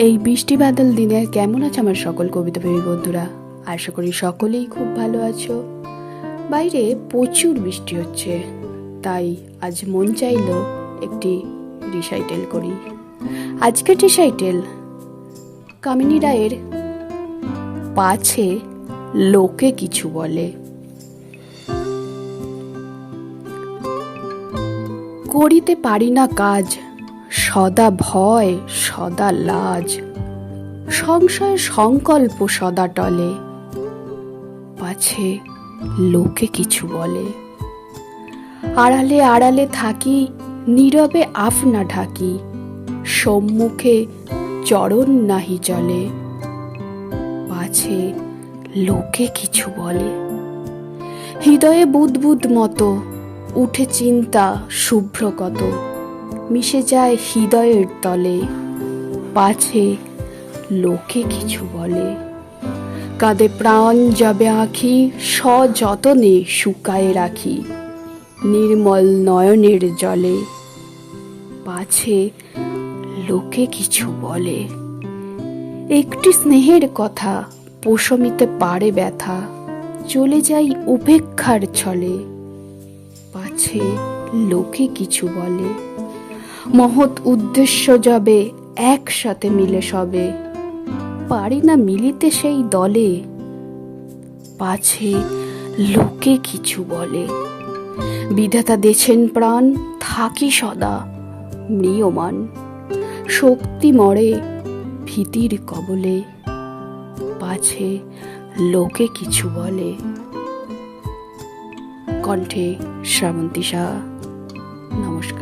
এই বৃষ্টি বাদল দিনে কেমন আছে আমার সকল কবিতা প্রেমী বন্ধুরা? আশা করি সকলেই খুব ভালো আছো। বাইরে প্রচুর বৃষ্টি হচ্ছে, তাই আজ মন চাইলো একটি রিসাইটেল করি। আজকের রিসাইটেল কামিনী রায়ের পাছে লোকে কিছু বলে। করিতে পারি না কাজ সদা ভয়, সদা লাজ। সংশয়, সংকল্প সদা টলে। পাছে লোকে কিছু বলে। আড়ালে আড়ালে থাকি, নীরবে আফনা ঢাকি। সম্মুখে চরণ নাহি চলে। পাছে লোকে কিছু বলে। হৃদয়ে বুদবুদ মতো, উঠে চিন্তা শুভ্র কত। মিশে যায় হৃদয়ের তলে। পাছে লোকে কিছু বলে। কাঁদে প্রাণ, যাবে আঁখি, সযতনে শুকায়ে রাখি। নির্মল নয়নের জলে। পাছে লোকে কিছু বলে। একটি স্নেহের কথা পোষমিতে পারে ব্যথা। চলে যাই উপেক্ষার ছলে। পাছে লোকে কিছু বলে। মহৎ উদ্দেশ্য যাবে একসাথে মিলে সবে। পারি না মিলিতে সেই দলে, পাছে লোকে কিছু বলে। বিধাতা দেছেন প্রাণ, থাকি সদা ম্রিয়মান। শক্তি মরে ভীতির কবলে, পাছে লোকে কিছু বলে। কণ্ঠে শ্রাবন্তী শাহ, নমস্কার।